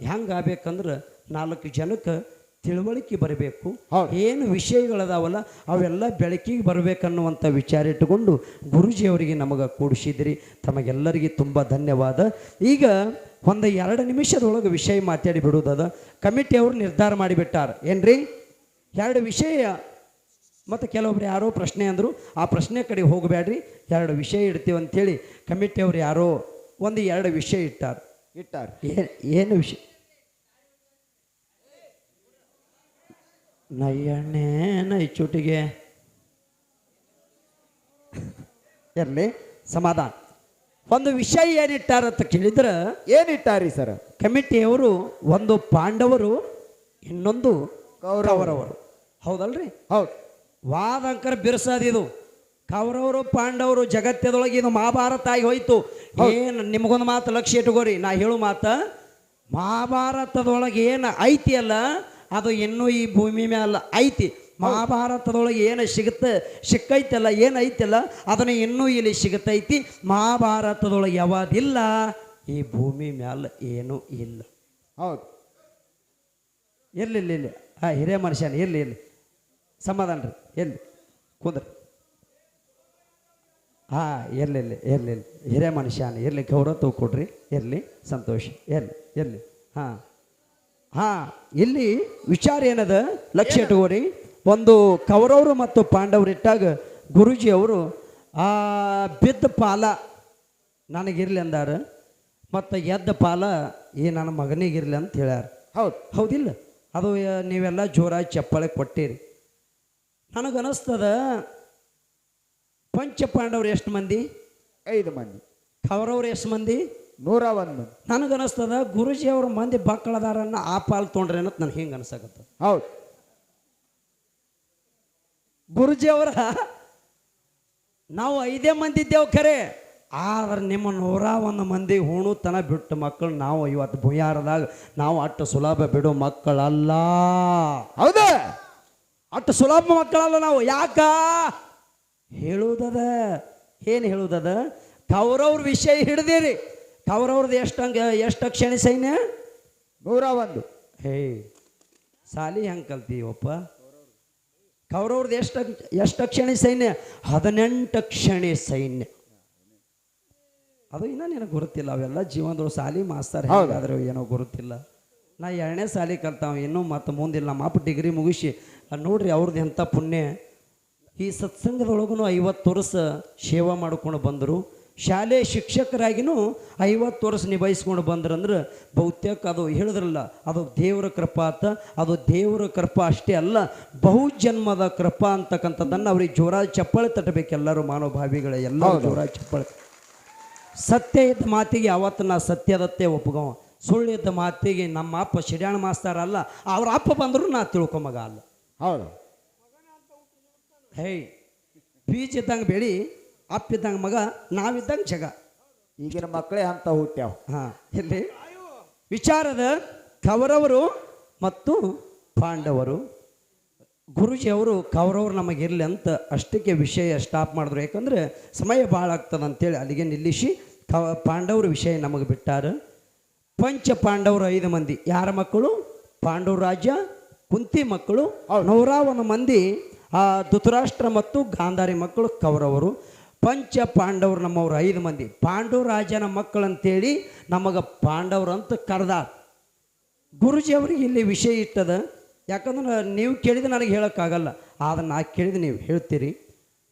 ಆಗ್ಬೇಕಂದ್ರೆ ನಾಲ್ಕು ಜನಕ್ಕೆ ತಿಳುವಳಿಕೆ ಬರಬೇಕು. ಏನು ವಿಷಯಗಳದಾವಲ್ಲ ಅವೆಲ್ಲ ಬೆಳಕಿಗೆ ಬರಬೇಕನ್ನುವಂಥ ವಿಚಾರ ಇಟ್ಟುಕೊಂಡು ಗುರುಜಿಯವರಿಗೆ ನಮಗೆ ಕೂಡಿಸಿದ್ರಿ. ತಮಗೆಲ್ಲರಿಗೆ ತುಂಬ ಧನ್ಯವಾದ. ಈಗ ಒಂದು ಎರಡು ನಿಮಿಷದೊಳಗೆ ವಿಷಯ ಮಾತಾಡಿ ಬಿಡುವುದದ. ಕಮಿಟಿಯವರು ನಿರ್ಧಾರ ಮಾಡಿಬಿಟ್ಟಾರ. ಏನ್ರಿ? ಎರಡು ವಿಷಯ. ಮತ್ತು ಕೆಲವೊಬ್ರು ಯಾರೋ ಪ್ರಶ್ನೆ ಅಂದರು ಆ ಪ್ರಶ್ನೆ ಕಡೆ ಹೋಗಬೇಡ್ರಿ. ಎರಡು ವಿಷಯ ಇಡ್ತೀವಿ ಅಂಥೇಳಿ ಕಮಿಟಿಯವ್ರು ಯಾರೋ ಒಂದು ಎರಡು ವಿಷಯ ಇಟ್ಟಾರ. ಇಟ್ಟಾರ. ಏನು ವಿಷಯ? ನಯ್ಯಣ್ಣೆ ನೈಚುಟಿಗೆ. ಇರಲಿ ಸಮಾಧಾನ. ಒಂದು ವಿಷಯ ಏನಿಟ್ಟಾರ ಅಂತ ಕೇಳಿದ್ರೆ ಏನಿಟ್ಟಾರಿ ಸರ್? ಕಮಿಟಿಯವರು ಒಂದು ಪಾಂಡವರು ಇನ್ನೊಂದು ಕೌರವರವರು ಕೌರವರು. ಹೌದಲ್ರಿ? ಹೌದು. ವಾದಂಕರ ಬಿರ್ಸದಿದು ಕೌರವರು ಪಾಂಡವರು ಜಗತ್ತದೊಳಗೆ ಇದು ಮಹಾಭಾರತ ಆಗಿ ಹೋಯ್ತು. ಏನು ನಿಮಗೊಂದು ಮಾತು ಲಕ್ಷ್ಯ ಇಟ್ಕೋರಿ ನಾ ಹೇಳು ಮಾತ ಮಹಾಭಾರತದೊಳಗೆ ಏನು ಐತಿ ಅಲ್ಲ ಅದು ಇನ್ನೂ ಈ ಭೂಮಿ ಮೇಲೆ ಐತಿ. ಮಹಾಭಾರತದೊಳಗೆ ಏನು ಸಿಗುತ್ತೆ? ಸಿಕ್ಕೈತಲ್ಲ ಏನೈತಲ್ಲ ಅದನ್ನು ಇನ್ನೂ ಇಲ್ಲಿ ಸಿಗತೈತಿ ಮಹಾಭಾರತದೊಳಗೆ ಯಾವಾದಿಲ್ಲ ಈ ಭೂಮಿ ಮ್ಯಾಲ ಏನೂ ಇಲ್ಲ. ಹೌದು. ಇರ್ಲಿ ಇಲ್ಲಿ ಹಾಂ ಹಿರಿಯ ಮನುಷ್ಯನ ಇರ್ಲಿ ಇರ್ಲಿ. ಸಮಾಧಾನ ರೀ ಎಲ್ಲಿ ಕುಂದ್ರಿ ಹಾಂ ಇರ್ಲಿ ಇರ್ಲಿ ಇರ್ಲಿ ಇರ್ಲಿ. ಹಿರಿಯ ಮನುಷ್ಯನ ಇರ್ಲಿ ಗೌರವ ಕೊಡ್ರಿ ಇರ್ಲಿ ಸಂತೋಷ. ಎಲ್ಲಿ ಎಲ್ಲಿ ಹಾಂ. ಹಾಂ ಇಲ್ಲಿ ವಿಚಾರ ಏನದ? ಲಕ್ಷ್ಯ ಇಟ್ಕೋರಿ ಒಂದು ಕೌರವರು ಮತ್ತು ಪಾಂಡವರು ಇಟ್ಟಾಗ ಗುರುಜಿ ಅವರು ಆ ಬಿದ್ದ ಪಾಲ ನನಗಿರ್ಲಿ ಅಂದಾರ ಮತ್ತು ಎದ್ದ ಪಾಲ ಈ ನನ್ನ ಮಗನಿಗಿರ್ಲಿ ಅಂತ ಹೇಳ್ಯಾರ. ಹೌದು. ಹೌದಿಲ್ಲ. ಅದು ನೀವೆಲ್ಲ ಜೋರಾಗಿ ಚಪ್ಪಾಳೆ ಕೊಟ್ಟಿರಿ. ನನಗನ್ನಿಸ್ತದ ಪಂಚ ಪಾಂಡವ್ರು ಎಷ್ಟು ಮಂದಿ? ಐದು ಮಂದಿ. ಕೌರವ್ರು ಎಷ್ಟು ಮಂದಿ? ನೂರ ಒಂದು ನನಗನಿಸ್ತದ ಗುರುಜಿ ಅವ್ರ ಮಂದಿ ಬಕ್ಕಳದಾರನ್ನ ಆ ಪಾಲ್ ತೊಗೊಂಡ್ರೆ ಅನ್ನೋದು ನನಗೆ ಹೆಂಗೆ ಅನ್ಸಕತ್ತ? ಹೌದು. ಗುರುಜಿ ಅವರ ನಾವು ಐದೇ ಮಂದಿ ಇದ್ದೇವು ಖರೆ ಆದ್ರೆ ನಿಮ್ಮ ನೂರ ಒಂದು ಮಂದಿ ಹುಣುತನ ಬಿಟ್ಟು ಮಕ್ಕಳು ನಾವು ಇವತ್ತು ಭೂಯಾರದಾಗ ನಾವು ಅಷ್ಟು ಸುಲಭ ಬಿಡು ಮಕ್ಕಳಲ್ಲ. ಹೌದ? ಅಷ್ಟು ಸುಲಭ ಮಕ್ಕಳಲ್ಲ ನಾವು ಯಾಕ? ಹೇಳುವುದದ ಏನು ಹೇಳುವುದದ ಕೌರವ್ರ ವಿಷಯ ಹಿಡ್ದಿರಿ. ಕೌರವ್ರದ್ದು ಹಂಗೆ ಎಷ್ಟು ಕ್ಷಣಿ ಸೈನ್ಯ? ನೂರ ಒಂದು. ಹೇ ಸಾಲಿ ಹೆಂಗೆ ಕಲ್ತೀವಪ್ಪ ಕೌರವ್ರದ್ದು ಎಷ್ಟು ಎಷ್ಟು ಕ್ಷಣಿ ಸೈನ್ಯ? ಹದಿನೆಂಟು ಕ್ಷಣಿ ಸೈನ್ಯ. ಅದು ಇನ್ನೂ ನಿನಗೆ ಗೊತ್ತಿಲ್ಲ ಅವೆಲ್ಲ ಜೀವನದೊಳಗೆ ಸಾಲಿ ಮಾಸ್ತಾರೆ. ಹೇಗಾದ್ರೆ ಏನೋ ಗುರುತಿಲ್ಲ. ನಾ ಎರಡನೇ ಸಾಲಿ ಕಲ್ತಾವ ಇನ್ನೂ ಮತ್ತು ಮುಂದಿಲ್ಲ ನಮ್ಮ ಅಪ್ಪ ಡಿಗ್ರಿ ಮುಗಿಸಿ. ನೋಡ್ರಿ ಅವ್ರದ್ದು ಎಂಥ ಪುಣ್ಯ. ಈ ಸತ್ಸಂಗದೊಳಗೂ ಐವತ್ತು ವರ್ಷ ಸೇವಾ ಮಾಡ್ಕೊಂಡು ಬಂದರು. ಶಾಲೆ ಶಿಕ್ಷಕರಾಗಿನೂ ಐವತ್ತು ವರ್ಷ ನಿಭಾಯಿಸ್ಕೊಂಡು ಬಂದ್ರಂದ್ರೆ ಬಹುತೇಕ ಅದು ಹೇಳಿದ್ರಲ್ಲ ಅದು ದೇವರ ಕೃಪಾ ಅಂತ. ಅದು ದೇವರ ಕೃಪಾ ಅಷ್ಟೇ ಅಲ್ಲ ಬಹುಜನ್ಮದ ಕೃಪಾ ಅಂತಕ್ಕಂಥದ್ದನ್ನು ಅವ್ರಿಗೆ ಜೋರಾಗಿ ಚಪ್ಪಳೆ ತಟ್ಟಬೇಕು ಎಲ್ಲರೂ ಮಾನವಭಾವಿಗಳ ಭಾವಿಗಳ ಎಲ್ಲ ಜೋರಾಗಿ ಚಪ್ಪಾಳೆ. ಸತ್ಯ ಇದ್ದ ಮಾತಿಗೆ ಯಾವತ್ತು ನಾ ಸತ್ಯದತ್ತೆ ಒಪ್ಗವ. ಸುಳ್ಳಿದ್ದ ಮಾತಿಗೆ ನಮ್ಮ ಅಪ್ಪ ಶಿಡ್ಯಾಣ ಮಾಸ್ತಾರ ಅಲ್ಲ ಅವ್ರ ಅಪ್ಪ ಬಂದರೂ ನಾ ತಿಳ್ಕೊ ಮಗ ಅಲ್ಲ. ಹೌದು. ಹೇ ಬೀಜ ಇದ್ದಂಗೆ ಬೆಳಿ ಅಪ್ಪ ಇದ್ದಂಗೆ ಮಗ ನಾವಿದ್ದಂಗೆ ಜಗ. ಈಗಿನ ಮಕ್ಕಳೇ ಅಂತ ಹುಟ್ಟ್ಯಾವ. ಹಾಂ ಇಲ್ಲಿ ವಿಚಾರದ ಕೌರವರು ಮತ್ತು ಪಾಂಡವರು. ಗುರುಜಿಯವರು ಕೌರವರು ನಮಗಿರಲಿ ಅಂತ ಅಷ್ಟಕ್ಕೆ ವಿಷಯ ಸ್ಟಾಪ್ ಮಾಡಿದ್ರು. ಯಾಕಂದ್ರೆ ಸಮಯ ಭಾಳ ಆಗ್ತದೆ ಅಂತೇಳಿ ಅಲ್ಲಿಗೆ ನಿಲ್ಲಿಸಿ ಕವ ಪಾಂಡವ್ರ ವಿಷಯ ನಮಗೆ ಬಿಟ್ಟಾರ. ಪಂಚ ಪಾಂಡವರು ಐದು ಮಂದಿ. ಯಾರ ಮಕ್ಕಳು? ಪಾಂಡವ ರಾಜ್ಯ ಕುಂತಿ ಮಕ್ಕಳು ನೂರಾವನ ಮಂದಿ ಆ ಧೃತರಾಷ್ಟ್ರ ಮತ್ತು ಗಾಂಧಾರಿ ಮಕ್ಕಳು ಕೌರವರು. ಪಂಚ ಪಾಂಡವರು ನಮ್ಮವರು ಐದು ಮಂದಿ. ಪಾಂಡು ರಾಜನ ಮಕ್ಕಳು ಅಂತೇಳಿ ನಮಗೆ ಪಾಂಡವರು ಅಂತ ಕರೆದ ಗುರುಜಿ ಅವ್ರಿಗೆ ಇಲ್ಲಿ ವಿಷಯ ಇಟ್ಟದ. ಯಾಕಂದ್ರೆ ನೀವು ಕೇಳಿದ ನನಗೆ ಹೇಳೋಕ್ಕಾಗಲ್ಲ. ಆದ್ರೆ ನಾ ಕೇಳಿದ ನೀವು ಹೇಳ್ತೀರಿ.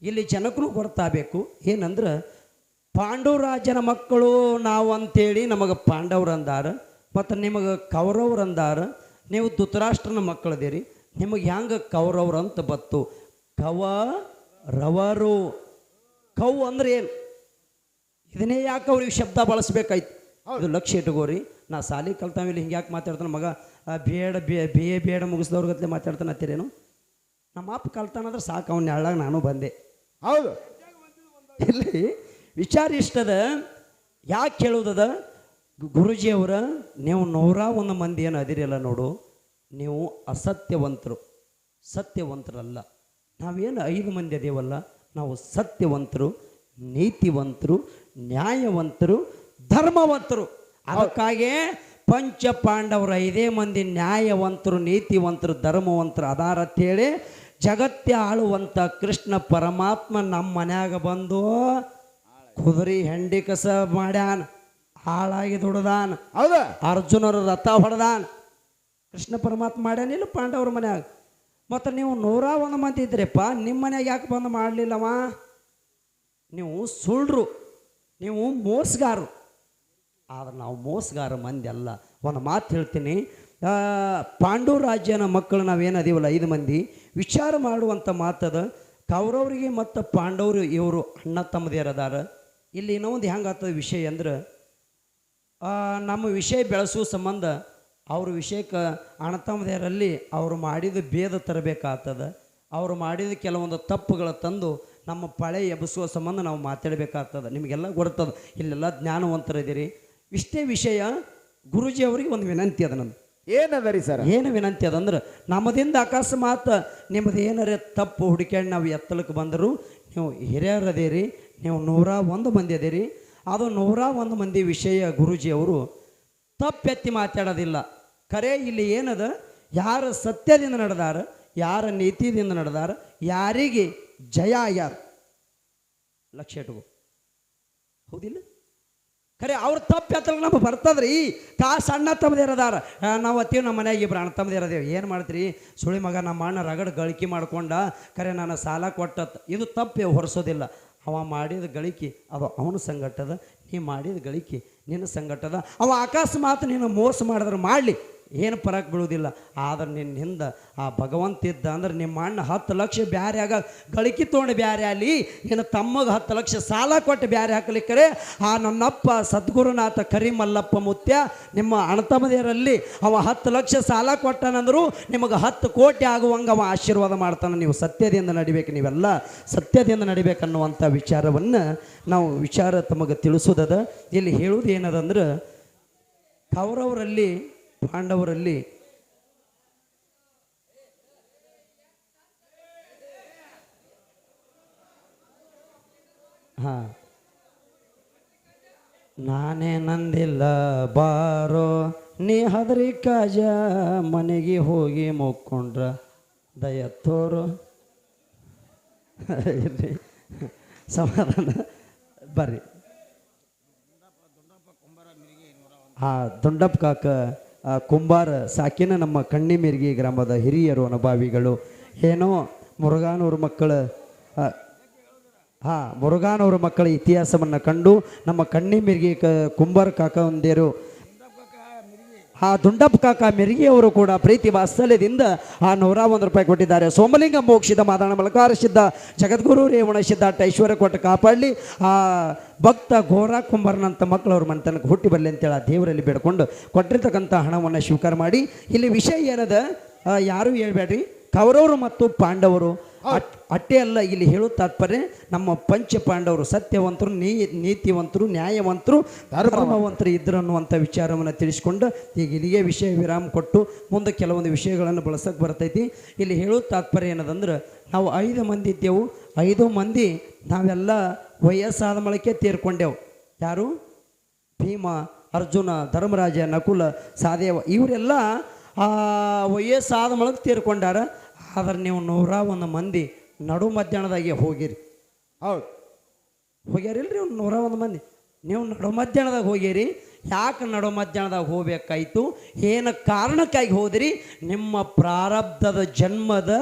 ಇಲ್ಲಿ ಜನಕ್ಕೂ ಗೊತ್ತಾಗಬೇಕು ಏನಂದ್ರೆ ಪಾಂಡವರಾಜನ ಮಕ್ಕಳು ನಾವು ಅಂತೇಳಿ ನಮಗೆ ಪಾಂಡವ್ರು ಅಂದಾರ. ಮತ್ತು ನಿಮಗೆ ಕೌರವ್ರು ಅಂದಾರ. ನೀವು ಧೃತರಾಷ್ಟ್ರನ ಮಕ್ಕಳದಿರಿ. ನಿಮಗೆ ಹೆಂಗೆ ಕೌರವ್ರು ಅಂತ ಬತ್ತು? ಕವ ರವರು ಕೌ ಅಂದ್ರೆ ಏನು? ಇದನ್ನೇ ಯಾಕೆ ಅವ್ರಿಗೆ ಶಬ್ದ ಬಳಸ್ಬೇಕಾಯ್ತು? ಅದು ಲಕ್ಷ್ಯ ಇಟ್ಕೋರಿ ನಾ ಸಾಲಿ ಕಲ್ತಾವಿಲ್ಲ ಹಿಂಗೆ ಯಾಕೆ ಮಾತಾಡ್ತಾನೆ ಮಗ. ಬೇಡ ಬೇ B B A B Ed ಮುಗಿಸ್ದವ್ರ ಗತ್ಲೆ ಮಾತಾಡ್ತಾನೆ ಹತ್ತಿರೇನು ನಮ್ಮ ಅಪ್ಪ ಕಲ್ತಾನಂದ್ರೆ ಸಾಕು ಅವ್ನ ನೆಳ್ಳಾಗ ನಾನು ಬಂದೆ. ಹೌದು. ಇಲ್ಲಿ ವಿಚಾರ ಇಷ್ಟದ ಯಾಕೆ ಕೇಳುವುದದ ಗುರುಜಿಯವರ ನೀವು ನೂರ ಒಂದು ಮಂದಿ ಏನು ಅದಿರಲ್ಲ ನೋಡು. ನೀವು ಅಸತ್ಯವಂತರು. ಸತ್ಯವಂತರಲ್ಲ. ನಾವೇನು ಐದು ಮಂದಿ ಅದೇವಲ್ಲ? ನಾವು ಸತ್ಯವಂತರು ನೀತಿವಂತರು ನ್ಯಾಯವಂತರು ಧರ್ಮವಂತರು. ಅದಕ್ಕಾಗಿ ಪಂಚ ಪಾಂಡವರು ಐದೇ ಮಂದಿ ನ್ಯಾಯವಂತರು ನೀತಿವಂತರು ಧರ್ಮವಂತರು ಅದಾರ ಅಂತೇಳಿ ಜಗತ್ತೇ ಆಳುವಂಥ ಕೃಷ್ಣ ಪರಮಾತ್ಮ ನಮ್ಮ ಮನ್ಯಾಗ ಬಂದು ಕುದುರೆ ಹೆಂಡಿ ಕಸ ಮಾಡ್ಯಾನ ಹಾಳಾಗಿ ದುಡ್ದಾನ ಹೌದಾ? ಅರ್ಜುನರು ರಥ ಹೊಡೆದಾನ. ಕೃಷ್ಣ ಪರಮಾತ್ಮ ಮಾಡ್ಯಾನಿಲ್ಲ ಪಾಂಡವ್ರ ಮನ್ಯಾಗ? ಮತ್ತು ನೀವು ನೂರ ಒಂದು ಮಂದಿ ಇದ್ರಪ್ಪ ನಿಮ್ಮ ಮನೆಗೆ ಯಾಕೆ ಬಂದು ಮಾಡಲಿಲ್ಲವ? ನೀವು ಸುಳ್ಳರು ನೀವು ಮೋಸಗಾರರು. ಆದ್ರೆ ನಾವು ಮೋಸಗಾರ ಮಂದಿ ಅಲ್ಲ. ಒಂದು ಮಾತು ಹೇಳ್ತೀನಿ. ಪಾಂಡು ರಾಜ್ಯನ ಮಕ್ಕಳು ನಾವೇನು ಅದೀವಲ್ಲ ಐದು ಮಂದಿ. ವಿಚಾರ ಮಾಡುವಂಥ ಮಾತದ, ಕೌರವರಿಗೆ ಮತ್ತು ಪಾಂಡವರು ಇವರು ಅಣ್ಣ ತಮ್ಮದೇರದಾರ ಇಲ್ಲಿ ಇನ್ನೊಂದು ಹೆಂಗಾಗ್ತದೆ ವಿಷಯ ಅಂದ್ರೆ ನಮ್ಮ ವಿಷಯ ಬೆಳೆಸುವ ಸಂಬಂಧ ಅವ್ರ ವಿಷಯಕ್ಕೆ ಅಣತಮ್ಮದೇರಲ್ಲಿ ಅವರು ಮಾಡಿದ ಭೇದ ತರಬೇಕಾಗ್ತದ. ಅವರು ಮಾಡಿದ ಕೆಲವೊಂದು ತಪ್ಪುಗಳ ತಂದು ನಮ್ಮ ಪಳೆ ಎಬ್ಬಿಸುವ ಸಂಬಂಧ ನಾವು ಮಾತಾಡಬೇಕಾಗ್ತದೆ. ನಿಮಗೆಲ್ಲ ಗೊತ್ತದ. ಇಲ್ಲೆಲ್ಲ ಜ್ಞಾನವಂತರಿದ್ದೀರಿ. ಇಷ್ಟೇ ವಿಷಯ ಗುರುಜಿ ಅವರಿಗೆ ಒಂದು ವಿನಂತಿ ಅದ ನಂದು ಏನದರಿ ಸರ್? ಏನು ವಿನಂತಿ ಅದಂದ್ರೆ ನಮ್ಮದಿಂದ ಅಕಸ್ಮಾತ್ ನಿಮ್ಮದು ಏನಾರೇ ತಪ್ಪು ಹುಡುಕ್ಯಾಡಿ ನಾವು ಎತ್ತಲಕ್ಕೆ ಬಂದರು ನೀವು ಹಿರಿಯರದೇರಿ ನೀವು ನೂರ ಒಂದು ಮಂದಿ ಅದೇರಿ. ಅದು ನೂರ ಒಂದು ಮಂದಿ ವಿಷಯ ಗುರೂಜಿ ಅವರು ತಪ್ಪೆತ್ತಿ ಮಾತಾಡೋದಿಲ್ಲ. ಖರೆ ಇಲ್ಲಿ ಏನದ? ಯಾರು ಸತ್ಯದಿಂದ ನಡೆದಾರ, ಯಾರ ನೀತಿದಿಂದ ನಡೆದಾರ, ಯಾರಿಗೆ ಜಯ ಯಾರು? ಲಕ್ಷ ಇಟ್ಕೋ. ಹೌದಿಲ್ಲ? ಖರೆ ಅವ್ರ ತಪ್ಪು ನಮ್ಗೆ ಬರ್ತದ್ರಿ. ಕಾ ಸಣ್ಣ ತಮ್ಮದಿರದಾರ ನಾವು ಅತ್ತೀವಿ ನಮ್ಮ ಮನೆಯಾಗ ಇಬ್ರು ಅಣ್ಣ ತಮ್ಮದಿರದೇವು ಏನು ಮಾಡ್ತೀರಿ? ಸುಳಿ ಮಗ ನಮ್ಮ ಅಣ್ಣ ರಗಡ್ ಗಳಿಕೆ ಮಾಡ್ಕೊಂಡ ಖರೆ ನಾನು ಸಾಲ ಕೊಟ್ಟತ್. ಇದು ತಪ್ಪೆ ಹೊರಿಸೋದಿಲ್ಲ. ಅವ ಮಾಡಿದ ಗಳಿಕೆ ಅದು ಅವನು ಸಂಗಟದ, ನೀ ಮಾಡಿದ ಗಳಿಕೆ. ನಿನ್ನ ಸಂಘಟದ ಅವ ಅಕಸ್ಮಾತ್ ನೀನು ಮೋಸ ಮಾಡಿದ್ರೆ ಮಾಡಲಿ. ಏನು ಪರಕ್ ಬೀಳುವುದಿಲ್ಲ. ಆದ್ರೆ ನಿನ್ನ ಹಿಂದೆ ಆ ಭಗವಂತ ಇದ್ದ ಅಂದ್ರೆ ನಿಮ್ಮ ಅಣ್ಣ ಹತ್ತು ಲಕ್ಷ ಬ್ಯಾರೆ ಆಗ ಗಳಿಕೆ ತೊಗೊಂಡು ಬ್ಯಾರೆ ಅಲ್ಲಿ ನಿನ್ನ ತಮ್ಮಗೆ ಹತ್ತು ಲಕ್ಷ ಸಾಲ ಕೊಟ್ಟು ಬ್ಯಾರೆ ಹಾಕಲಿಕ್ಕರೆ ಆ ನನ್ನಪ್ಪ ಸದ್ಗುರುನಾಥ ಕರಿಮಲ್ಲಪ್ಪ ಮುತ್ಯ ನಿಮ್ಮ ಅಣತಮದಿಯರಲ್ಲಿ ಅವ ಹತ್ತು ಲಕ್ಷ ಸಾಲ ಕೊಟ್ಟನಂದ್ರು ನಿಮಗೆ ಹತ್ತು ಕೋಟಿ ಆಗುವಂಗೆ ಅವ ಆಶೀರ್ವಾದ ಮಾಡ್ತಾನೆ. ನೀವು ಸತ್ಯದಿಂದ ನಡಿಬೇಕು, ನೀವೆಲ್ಲ ಸತ್ಯದಿಂದ ನಡಿಬೇಕನ್ನುವಂಥ ವಿಚಾರವನ್ನು ನಾವು ವಿಚಾರ ತಮಗೆ ತಿಳಿಸೋದದ. ಇಲ್ಲಿ ಹೇಳುವುದು ಏನದಂದ್ರೆ ಕೌರವರಲ್ಲಿ ಪಾಂಡವರಲ್ಲಿ ಹಾ. ನಾನೇ ನಂದಿಲ್ಲ, ಬಾರೋ. ನೀ ಹದ್ರಿ ಕಾಜ, ಮನೆಗೆ ಹೋಗಿ ಮುಕ್ಕೊಂಡ್ರ. ದಯ ತೋರು. ಸಮಾಧಾನ. ಬರ್ರಿ. ಹಾ ದೊಂಡಪ್ಪ ಕಾಕ. ಕುಂಬಾರ ಸಾಕಿನ ನಮ್ಮ ಕಣ್ಣಿ ಮಿರ್ಗಿ ಗ್ರಾಮದ ಹಿರಿಯರು ಅನುಭಾವಿಗಳು. ಏನೋ ಮುರುಘಾನೂರು ಮಕ್ಕಳ ಹಾಂ ಮುರುಘಾನವ್ರ ಮಕ್ಕಳ ಇತಿಹಾಸವನ್ನು ಕಂಡು ನಮ್ಮ ಕಣ್ಣಿ ಮಿರ್ಗಿ ಕ, ಕುಂಬಾರ ಕಾಕ ಒಂದೇರು ಆ ದುಂಡಪ್ಪ ಕಾಕ ಮೆರಿಗೆ ಅವರು ಕೂಡ ಪ್ರೀತಿ ವಾತ್ಸಲ್ಯದಿಂದ ಆ ನೂರ ಒಂದು ರೂಪಾಯಿ ಕೊಟ್ಟಿದ್ದಾರೆ. ಸೋಮಲಿಂಗ ಮೋಕ್ಷಿದ ಮಾದಾಣ ಮಲಕಾರಸಿದ್ದ ಜಗದ್ಗುರು ರೇವಣ ಸಿದ್ಧಾರ್ಥ ಐಶ್ವರ್ಯ ಕೊಟ್ಟು ಕಾಪಾಡಲಿ. ಆ ಭಕ್ತ ಘೋರ ಕುಂಬರ್ನಂಥ ಮಕ್ಕಳು ಅವ್ರ ಮನೆತನಕ್ಕೆ ಹುಟ್ಟಿ ಬರಲಿ ಅಂತೇಳಿ ಆ ದೇವರಲ್ಲಿ ಬೇಡ್ಕೊಂಡು ಕೊಟ್ಟಿರ್ತಕ್ಕಂಥ ಹಣವನ್ನು ಸ್ವೀಕಾರ ಮಾಡಿ. ಇಲ್ಲಿ ವಿಷಯ ಏನದ? ಯಾರೂ ಹೇಳ್ಬೇಡ್ರಿ ಕೌರವರು ಮತ್ತು ಪಾಂಡವರು. ಅಟ್ಟೆ ಅಲ್ಲ ಇಲ್ಲಿ ಹೇಳೋ ತಾತ್ಪರ್ಯ ನಮ್ಮ ಪಂಚ ಪಾಂಡವರು ಸತ್ಯವಂತರು ನೀ ನೀತಿವಂತರು ನ್ಯಾಯವಂತರು ಧರ್ಮವಂತರು. ಇದ್ರು ಅನ್ನುವಂಥ ವಿಚಾರವನ್ನು ತಿಳಿಸ್ಕೊಂಡು ಈಗ ಇಲ್ಲಿಗೆ ವಿಷಯ ವಿರಾಮ ಕೊಟ್ಟು ಮುಂದೆ ಕೆಲವೊಂದು ವಿಷಯಗಳನ್ನು ಬಳಸಕ್ಕೆ ಬರ್ತೈತಿ. ಇಲ್ಲಿ ಹೇಳೋ ತಾತ್ಪರ್ಯ ಏನದಂದ್ರೆ ನಾವು ಐದು ಮಂದಿ ಇದ್ದೆವು. ಐದು ಮಂದಿ ನಾವೆಲ್ಲ ವಯಸ್ಸಾದ ಮೊಳಕೆ ತೀರ್ಕೊಂಡೆವು. ಯಾರು? ಭೀಮ ಅರ್ಜುನ ಧರ್ಮರಾಜ ನಕುಲ ಸಾದೇವ ಇವರೆಲ್ಲ ಆ ವಯಸ್ಸಾದ ಮೊಳಗೆ ತೀರ್ಕೊಂಡಾರ. ಆದ್ರೆ ನೀವು ನೂರ ಒಂದು ಮಂದಿ ನಡು ಮಧ್ಯಾಹ್ನದಾಗೆ ಹೋಗಿರಿ. ಹೌದು. ಹೋಗ್ಯಾರಿಲ್ರಿ ಒಂದು ನೂರ ಒಂದು ಮಂದಿ? ನೀವು ನಡು ಮಧ್ಯಾಹ್ನದಾಗ ಹೋಗಿರಿ ಯಾಕೆ ನಡು ಮಧ್ಯಾಹ್ನದಾಗ ಹೋಗ್ಬೇಕಾಯ್ತು? ಏನು ಕಾರಣಕ್ಕಾಗಿ ಹೋದಿರಿ? ನಿಮ್ಮ ಪ್ರಾರಬ್ಧದ ಜನ್ಮದ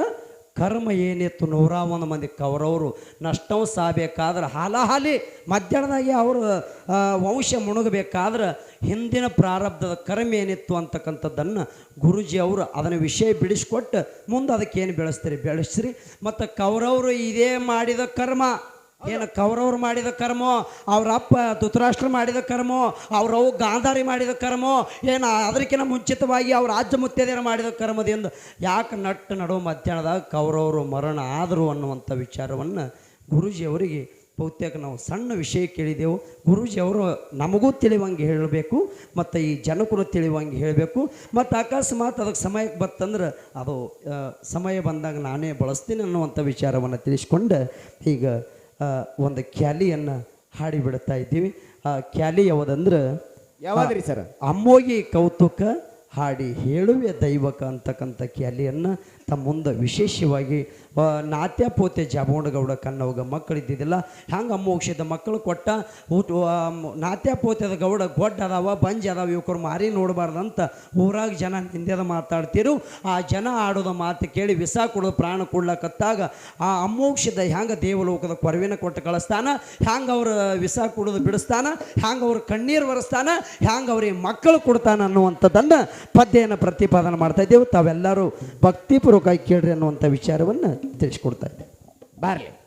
ಕರ್ಮ ಏನಿತ್ತು ನೂರ ಒಂದು ಮಂದಿ ಕೌರವರು ನಷ್ಟವು ಸಾಬೇಕಾದ್ರೆ ಹಾಲಾಹಾಲಿ ಮಧ್ಯಾಹ್ನದಾಗೆ ಅವರು ವಂಶ ಮುಣಗಬೇಕಾದ್ರೆ ಹಿಂದಿನ ಪ್ರಾರಬ್ಧದ ಕರ್ಮ ಏನಿತ್ತು ಅಂತಕ್ಕಂಥದ್ದನ್ನು ಗುರುಜಿ ಅವರು ಅದನ್ನು ವಿಷಯ ಬಿಡಿಸ್ಕೊಟ್ಟು ಮುಂದೆ ಅದಕ್ಕೇನು ಬೆಳೆಸ್ತೀರಿ? ಬೆಳೆಸ್ರಿ. ಮತ್ತು ಕೌರವರು ಇದೇ ಮಾಡಿದ ಕರ್ಮ. ಏನು ಕೌರವ್ರು ಮಾಡಿದ ಕರ್ಮೋ, ಅವ್ರ ಅಪ್ಪ ಧೃತರಾಷ್ಟ್ರ ಮಾಡಿದ ಕರ್ಮೋ ಅವ್ರವು ಗಾಂಧಾರಿ ಮಾಡಿದ ಕರ್ಮೋ, ಏನು ಅದಕ್ಕಿಂತ ಮುಂಚಿತವಾಗಿ ಅವ್ರ ರಾಜ್ಯ ಮಾಡಿದ ಕರ್ಮದಿಂದ ಯಾಕೆ ನಟ್ಟು ನಡುವ ಮಧ್ಯಾಹ್ನದಾಗ ಕೌರವರು ಮರಣ ಆದರು ಅನ್ನುವಂಥ ವಿಚಾರವನ್ನು ಗುರೂಜಿಯವರಿಗೆ ಬಹುತೇಕ ನಾವು ಸಣ್ಣ ವಿಷಯ ಕೇಳಿದೆವು. ಗುರೂಜಿ ಅವರು ನಮಗೂ ತಿಳಿವಂಗೆ ಹೇಳಬೇಕು, ಮತ್ತು ಈ ಜನಕರು ತಿಳಿವಂಗೆ ಹೇಳಬೇಕು. ಮತ್ತು ಅಕಸ್ಮಾತ್ ಅದಕ್ಕೆ ಸಮಯಕ್ಕೆ ಬತ್ತಂದ್ರೆ ಅದು ಸಮಯ ಬಂದಾಗ ನಾನೇ ಬಳಸ್ತೀನಿ ಅನ್ನುವಂಥ ವಿಚಾರವನ್ನು ತಿಳಿಸ್ಕೊಂಡು, ಈಗ ಒಂದು ಖ್ಯಾಲಿಯನ್ನು ಹಾಡಿ ಬಿಡ್ತಾ ಇದ್ದೀವಿ. ಆ ಕ್ಯಾಲಿ ಯಾವುದಂದ್ರೆ ಯಾವ್ದ್ರಿ ಸರ್? ಅಮ್ಮೋಗಿ ಕೌತುಕ ಹಾಡಿ ಹೇಳುವೆ ದೈವಕ ಅಂತಕ್ಕಂಥ ಕ್ಯಾಲಿಯನ್ನು ತಮ್ಮ ಮುಂದೆ ವಿಶೇಷವಾಗಿ ನಾತ್ಯ, ಪೋತೆ ಜಾಬೋಂಡಗೌಡ ಕನ್ನವಗ ಮಕ್ಕಳಿದ್ದಿದ್ದಿಲ್ಲ. ಹ್ಯಾಂಗೆ ಅಮ್ಮೋಕ್ಷದ ಮಕ್ಕಳು ಕೊಟ್ಟ ಊಟ ನಾತ್ಯ ಪೋತೆದ ಗೌಡ, ಗೊಡ್ಡ ಅದಾವ, ಬಂಜ್ ಅದಾವ ಇವಕ್ಕರು ಮಾರಿ ನೋಡಬಾರ್ದಂತ ಊರಾಗ ಜನ ಹಿಂದೆದ ಮಾತಾಡ್ತಿರು. ಆ ಜನ ಆಡೋದ ಮಾತು ಕೇಳಿ ವಿಸ ಕೊಡೋದು, ಪ್ರಾಣ ಕೊಡ್ಲಕತ್ತಾಗ ಆ ಅಮ್ಮೋಕ್ಷದ ಹ್ಯಾಂಗ ದೇವಲೋಕದ ಕೊರವಿನ ಕೊಟ್ಟು ಕಳಿಸ್ತಾನ, ಹ್ಯಾಂಗೆ ಅವ್ರ ವಿಸ ಕೊಡೋದು ಬಿಡಿಸ್ತಾನ, ಹ್ಯಾಂಗೆ ಅವ್ರ ಕಣ್ಣೀರು ಒರೆಸ್ತಾನ, ಹ್ಯಾಂಗೆ ಅವ್ರಿಗೆ ಮಕ್ಕಳು ಕೊಡ್ತಾನ ಅನ್ನುವಂಥದ್ದನ್ನು ಪದ್ಯನ ಪ್ರತಿಪಾದನೆ ಮಾಡ್ತಾ ಇದ್ದೇವೆ. ತಾವೆಲ್ಲರೂ ಭಕ್ತಿಪೂರ್ವಕವಾಗಿ ಕೇಳ್ರಿ ಅನ್ನುವಂಥ ವಿಚಾರವನ್ನು ತಿಳಿಸ್ಕೊಡ್ತಾ ಇದ್ದೆ. ಬಾರ್ಲಿ.